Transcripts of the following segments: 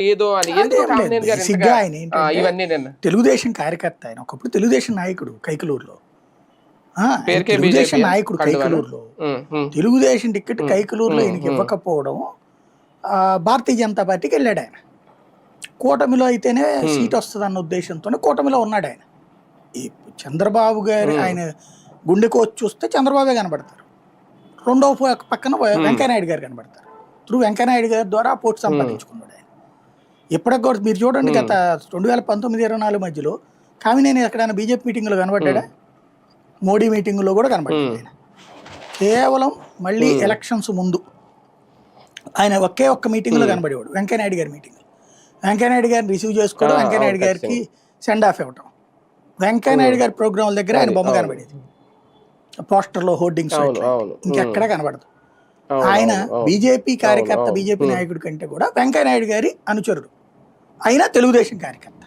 ఏదో అని. ఇంతగా, ఆయన ఇవన్నీ తెలుగుదేశం కార్యకర్త ఆయన. ఒకప్పుడు తెలుగుదేశం నాయకుడు కైకలూరులో. తెలుగుదేశం నాయకుడు? కైకలూరులో. తెలుగుదేశం టికెట్ కైకలూరులో ఈయనకి ఉమ్. ఇవ్వకపోవడం భారతీయ జనతా పార్టీకి వెళ్ళాడు ఆయన. కూటమిలో అయితేనే సీట్ వస్తుంది అన్న ఉద్దేశంతోనే కూటమిలో ఉన్నాడు ఆయన. ఈ చంద్రబాబు గారు ఆయన గుండెకు వచ్చి చూస్తే చంద్రబాబే కనబడతారు. రెండో ప- పక్కన వెంకయ్యనాయుడు గారు కనబడతారు. త్రూ వెంకయ్యనాయుడు గారి ద్వారా పోటీ సంపాదించుకున్నాడు ఇప్పటికి కూడా మీరు చూడండి గత రెండు వేల పంతొమ్మిది ఇరవై నాలుగు మధ్యలో కామినేని ఎక్కడైనా బీజేపీ మీటింగ్లో కనబడ్డా మోడీ మీటింగ్లో కూడా కనబడ్డాడు ఆయన. కేవలం మళ్ళీ ఎలక్షన్స్ ముందు ఆయన ఒకే ఒక్క మీటింగ్లో కనబడేవాడు వెంకయ్యనాయుడు గారి మీటింగ్. వెంకయ్యనాయుడు గారిని రిసీవ్ చేసుకోవడం వెంకయ్యనాయుడు గారికి సెండ్ ఆఫ్ ఇవ్వటం. వెంకయ్యనాయుడు గారి ప్రోగ్రాంల దగ్గర ఆయన బొమ్మ కనబడేది. పోస్టర్లో హోర్డింగ్స్ ఇంకెక్కడ కనబడదు. ఆయన. బీజేపీ కార్యకర్త బీజేపీ నాయకుడి కంటే కూడా వెంకయ్యనాయుడు గారి అనుచరుడు. అయినా తెలుగుదేశం కార్యకర్త.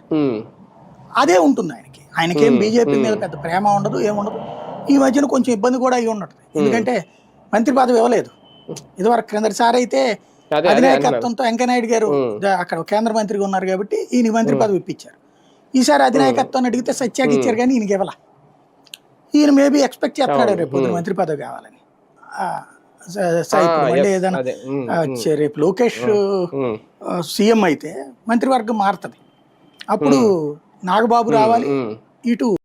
అదే ఉంటుంది ఆయనకి. ఆయనకేం బీజేపీ మీద పెద్ద ప్రేమ ఉండదు ఏముండదు ఈ మధ్యన కొంచెం ఇబ్బంది కూడా అయి ఉండదు ఎందుకంటే మంత్రి పదవి ఇవ్వలేదు. ఇదివరకు క్రిందటిసారి అయితే అధినాయకత్వంతో వెంకయ్యనాయుడు గారు అక్కడ కేంద్ర మంత్రిగా ఉన్నారు కాబట్టి ఈయన మంత్రి పదవి ఇప్పించారు. ఈసారి అధినాయకత్వాన్ని అడిగితే సత్యాకి ఇచ్చారు కానీ ఈయనకి ఇవ్వాల? ఈయన మేబీ ఎక్స్పెక్ట్ చేస్తున్నాడు రేపు మంత్రి పదవి కావాలని. Yes, ఏదైనా రేపు లోకేష్ సీఎం అయితే మంత్రివర్గం మారుతుంది. అప్పుడు నాగబాబు రావాలి. ఇటు